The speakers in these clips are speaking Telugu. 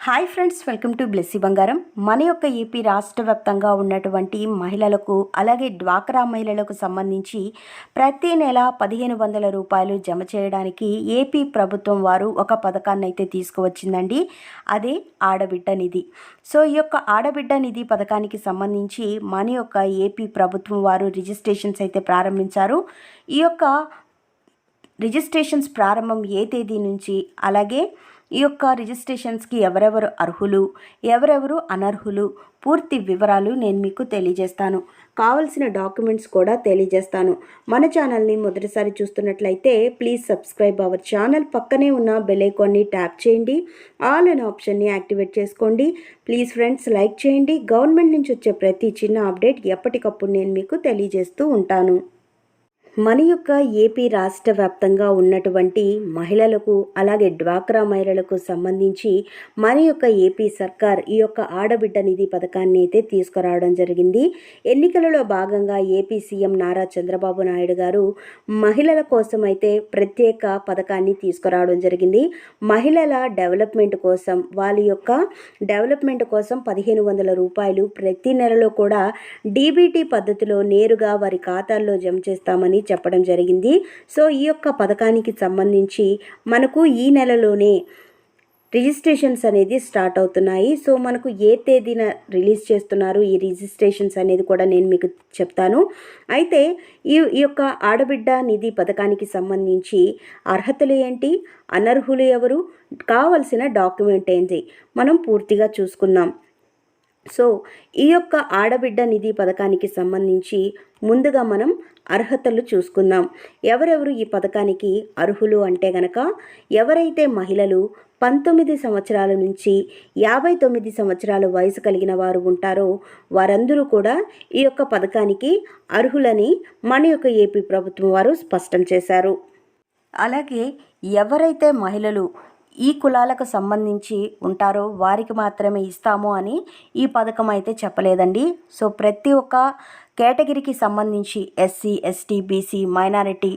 Hi friends welcome to Blessy Bangaram. మన యొక్క ఏపీ రాష్ట్ర వ్యాప్తంగా ఉన్నటువంటి మహిళలకు అలాగే డ్వాక్రా మహిళలకు సంబంధించి ప్రతి నెల పదిహేను వందల రూపాయలు జమ చేయడానికి ఏపీ ప్రభుత్వం వారు ఒక పథకాన్ని అయితే తీసుకువచ్చిందండి. అదే ఆడబిడ్డ నిధి. సో ఈ యొక్క ఆడబిడ్డ నిధి పథకానికి సంబంధించి మన యొక్క ఏపీ ప్రభుత్వం వారు రిజిస్ట్రేషన్స్ అయితే ప్రారంభించారు. ఈ యొక్క రిజిస్ట్రేషన్స్ ప్రారంభం ఏ తేదీ నుంచి అలాగే ఈ యొక్క రిజిస్ట్రేషన్స్కి ఎవరెవరు అర్హులు ఎవరెవరు అనర్హులు పూర్తి వివరాలు నేను మీకు తెలియజేస్తాను. కావలసిన డాక్యుమెంట్స్ కూడా తెలియజేస్తాను. మన ఛానల్ని మొదటిసారి చూస్తున్నట్లయితే ప్లీజ్ సబ్స్క్రైబ్ అవర్ ఛానల్ పక్కనే ఉన్న బెలైకాన్ని ట్యాప్ చేయండి. ఆల్ అనే ఆప్షన్ని యాక్టివేట్ చేసుకోండి. ప్లీజ్ ఫ్రెండ్స్ లైక్ చేయండి. గవర్నమెంట్ నుంచి వచ్చే ప్రతి చిన్న అప్డేట్ ఎప్పటికప్పుడు నేను మీకు తెలియజేస్తూ ఉంటాను. మన యొక్క ఏపీ రాష్ట్ర వ్యాప్తంగా ఉన్నటువంటి మహిళలకు అలాగే డ్వాక్రా మహిళలకు సంబంధించి మన యొక్క ఏపీ సర్కార్ ఈ యొక్క ఆడబిడ్డ నిధి పథకాన్ని అయితే తీసుకురావడం జరిగింది. ఎన్నికలలో భాగంగా ఏపీ సీఎం నారా చంద్రబాబు నాయుడు గారు మహిళల కోసం అయితే ప్రత్యేక పథకాన్ని తీసుకురావడం జరిగింది. మహిళల డెవలప్మెంట్ కోసం వాళ్ళ యొక్క డెవలప్మెంట్ కోసం పదిహేను వందల రూపాయలు ప్రతి నెలలో కూడా డీబీటీ పద్ధతిలో నేరుగా వారి ఖాతాల్లో జమ చేస్తామని చెప్పడం జరిగింది. సో ఈ యొక్క పథకానికి సంబంధించి మనకు ఈ నెలలోనే రిజిస్ట్రేషన్స్ అనేది స్టార్ట్ అవుతున్నాయి. సో మనకు ఏ తేదీన రిలీజ్ చేస్తున్నారు ఈ రిజిస్ట్రేషన్స్ అనేది కూడా నేను మీకు చెప్తాను. అయితే ఈ ఈ యొక్క ఆడబిడ్డ నిధి పథకానికి సంబంధించి అర్హతలు ఏంటి? అనర్హులు ఎవరు? కావలసిన డాక్యుమెంట్ ఏంటి? మనం పూర్తిగా చూసుకుందాం. సో ఈ యొక్క ఆడబిడ్డ నిధి పథకానికి సంబంధించి ముందుగా మనం అర్హతలు చూసుకుందాం. ఎవరెవరు ఈ పథకానికి అర్హులు అంటే గనక ఎవరైతే మహిళలు పంతొమ్మిది సంవత్సరాల నుంచి యాభై తొమ్మిది సంవత్సరాల వయసు కలిగిన వారు ఉంటారో వారందరూ కూడా ఈ యొక్క పథకానికి అర్హులని మన యొక్క ఏపీ ప్రభుత్వం వారు స్పష్టం చేశారు. అలాగే ఎవరైతే మహిళలు ఈ కులాలకు సంబంధించి ఉంటారో వారికి మాత్రమే ఇస్తాము అని ఈ పథకం అయితే చెప్పలేదండి. సో ప్రతి ఒక్క కేటగిరీకి సంబంధించి ఎస్సీ ఎస్టీ బీసీ మైనారిటీ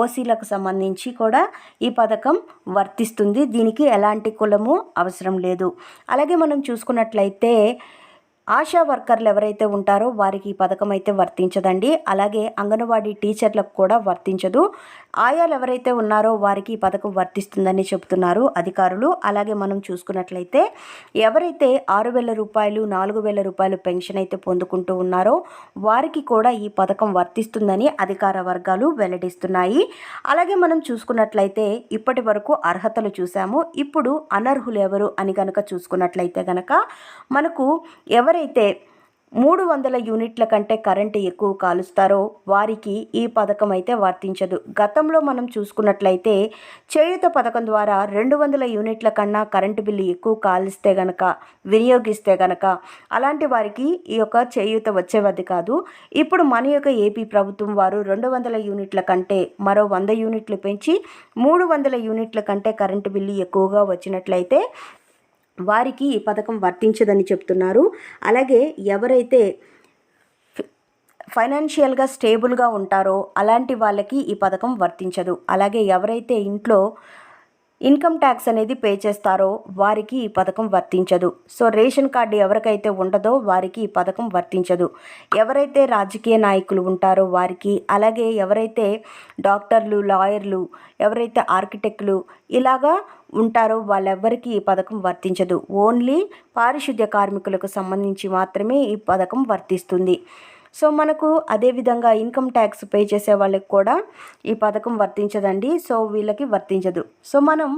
ఓసీలకు సంబంధించి కూడా ఈ పథకం వర్తిస్తుంది. దీనికి ఎలాంటి కులము అవసరం లేదు. అలాగే మనం చూసుకున్నట్లయితే ఆశా వర్కర్లు ఎవరైతే ఉంటారో వారికి ఈ పథకం అయితే వర్తించదండి. అలాగే అంగన్వాడీ టీచర్లకు కూడా వర్తించదు. ఆయాలు ఎవరైతే ఉన్నారో వారికి ఈ పథకం వర్తిస్తుందని చెబుతున్నారు అధికారులు. అలాగే మనం చూసుకున్నట్లయితే ఎవరైతే ఆరు వేల రూపాయలు నాలుగు వేల రూపాయలు పెన్షన్ అయితే పొందుకుంటూ ఉన్నారో వారికి కూడా ఈ పథకం వర్తిస్తుందని అధికార వర్గాలు వెల్లడిస్తున్నాయి. అలాగే మనం చూసుకున్నట్లయితే ఇప్పటి వరకు అర్హతలు చూసాము ఇప్పుడు అనర్హులు ఎవరు అని కనుక చూసుకున్నట్లయితే కనుక మనకు ఎవరైతే మూడు వందల యూనిట్ల కంటే కరెంటు ఎక్కువ కాలుస్తారో వారికి ఈ పథకం అయితే వర్తించదు. గతంలో మనం చూసుకున్నట్లయితే చేయుత పథకం ద్వారా రెండు వందల యూనిట్ల కన్నా కరెంటు బిల్లు ఎక్కువ కాలుస్తే గనక వినియోగిస్తే గనక అలాంటి వారికి ఈ యొక్క చేయూత వచ్చేవది కాదు. ఇప్పుడు మన యొక్క ఏపీ ప్రభుత్వం వారు రెండు వందల యూనిట్ల కంటే మరో వంద యూనిట్లు పెంచి మూడు వందల యూనిట్ల కంటే కరెంటు బిల్లు ఎక్కువగా వచ్చినట్లయితే వారికి ఈ పథకం వర్తించదని చెప్తున్నారు. అలాగే ఎవరైతే ఫైనాన్షియల్గా స్టేబుల్గా ఉంటారో అలాంటి వాళ్ళకి ఈ పథకం వర్తించదు. అలాగే ఎవరైతే ఇంట్లో ఇన్కమ్ ట్యాక్స్ అనేది పే చేస్తారో వారికి ఈ పథకం వర్తించదు. సో రేషన్ కార్డు ఎవరికైతే ఉండదో వారికి ఈ పథకం వర్తించదు. ఎవరైతే రాజకీయ నాయకులు ఉంటారో వారికి అలాగే ఎవరైతే డాక్టర్లు లాయర్లు ఎవరైతే ఆర్కిటెక్టులు ఇలాగా ఉంటారో వాళ్ళెవ్వరికీ ఈ పథకం వర్తించదు. ఓన్లీ పారిశుద్ధ్య కార్మికులకు సంబంధించి మాత్రమే ఈ పథకం వర్తిస్తుంది. సో మనకు అదేవిధంగా ఇన్కమ్ ట్యాక్స్ పే చేసే వాళ్ళకి కూడా ఈ పథకం వర్తించదండి. సో వీళ్ళకి వర్తించదు. సో మనం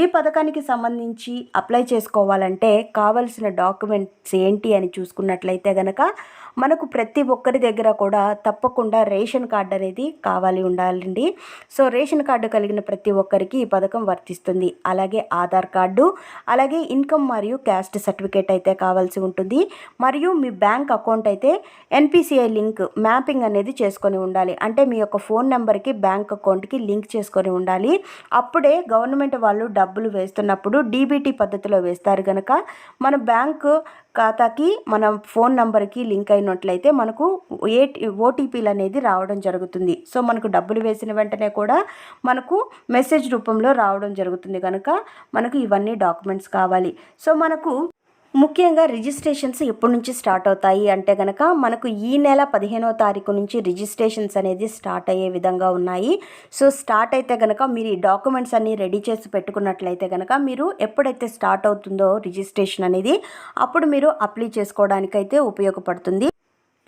ఈ పథకానికి సంబంధించి అప్లై చేసుకోవాలంటే కావలసిన డాక్యుమెంట్స్ ఏంటి అని చూసుకున్నట్లయితే గనక మనకు ప్రతి ఒక్కరి దగ్గర కూడా తప్పకుండా రేషన్ కార్డు అనేది కావాలి ఉండాలండి. సో రేషన్ కార్డు కలిగిన ప్రతి ఒక్కరికి ఈ పథకం వర్తిస్తుంది. అలాగే ఆధార్ కార్డు అలాగే ఇన్కమ్ మరియు క్యాస్ట్ సర్టిఫికేట్ అయితే కావాల్సి ఉంటుంది. మరియు మీ బ్యాంక్ అకౌంట్ అయితే ఎన్పిసిఐ యూపీఐ లింక్ మ్యాపింగ్ అనేది చేసుకొని ఉండాలి. అంటే మీ యొక్క ఫోన్ నెంబర్కి బ్యాంక్ అకౌంట్కి లింక్ చేసుకొని ఉండాలి. అప్పుడే గవర్నమెంట్ వాళ్ళు డబ్బులు వేస్తున్నప్పుడు డీబీటీ పద్ధతిలో వేస్తారు కనుక మన బ్యాంకు ఖాతాకి మన ఫోన్ నంబర్కి లింక్ అయినట్లయితే మనకు ఏ ఓటీపీలు అనేది రావడం జరుగుతుంది. సో మనకు డబ్బులు వేసిన వెంటనే కూడా మనకు మెసేజ్ రూపంలో రావడం జరుగుతుంది కనుక మనకు ఇవన్నీ డాక్యుమెంట్స్ కావాలి. సో మనకు ముఖ్యంగా రిజిస్ట్రేషన్స్ ఎప్పటి నుంచి స్టార్ట్ అవుతాయి అంటే కనుక మనకు ఈ నెల పదిహేనో తారీఖు నుంచి రిజిస్ట్రేషన్స్ అనేది స్టార్ట్ అయ్యే విధంగా ఉన్నాయి. సో స్టార్ట్ అయితే కనుక మీరు ఈ డాక్యుమెంట్స్ అన్నీ రెడీ చేసి పెట్టుకున్నట్లయితే కనుక మీరు ఎప్పుడైతే స్టార్ట్ అవుతుందో రిజిస్ట్రేషన్ అనేది అప్పుడు మీరు అప్లై చేసుకోవడానికైతే ఉపయోగపడుతుంది.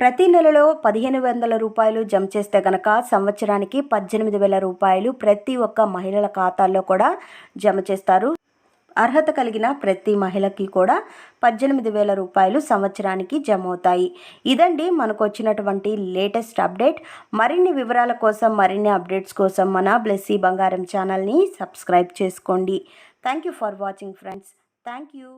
ప్రతి నెలలో పదిహేను వందల రూపాయలు జమ చేస్తే కనుక సంవత్సరానికి పద్దెనిమిది వేల రూపాయలు ప్రతి ఒక్క మహిళల ఖాతాల్లో కూడా జమ చేస్తారు. అర్హత కలిగిన ప్రతి మహిళకి కూడా పద్దెనిమిది వేల రూపాయలు సంవత్సరానికి జమ అవుతాయి ఇదండి మనకు వచ్చినటువంటి లేటెస్ట్ అప్డేట్. మరిన్ని వివరాల కోసం మరిన్ని అప్డేట్స్ కోసం మన బ్లెస్సీ బంగారం ఛానల్ని సబ్స్క్రైబ్ చేసుకోండి. Thank you for watching friends. Thank you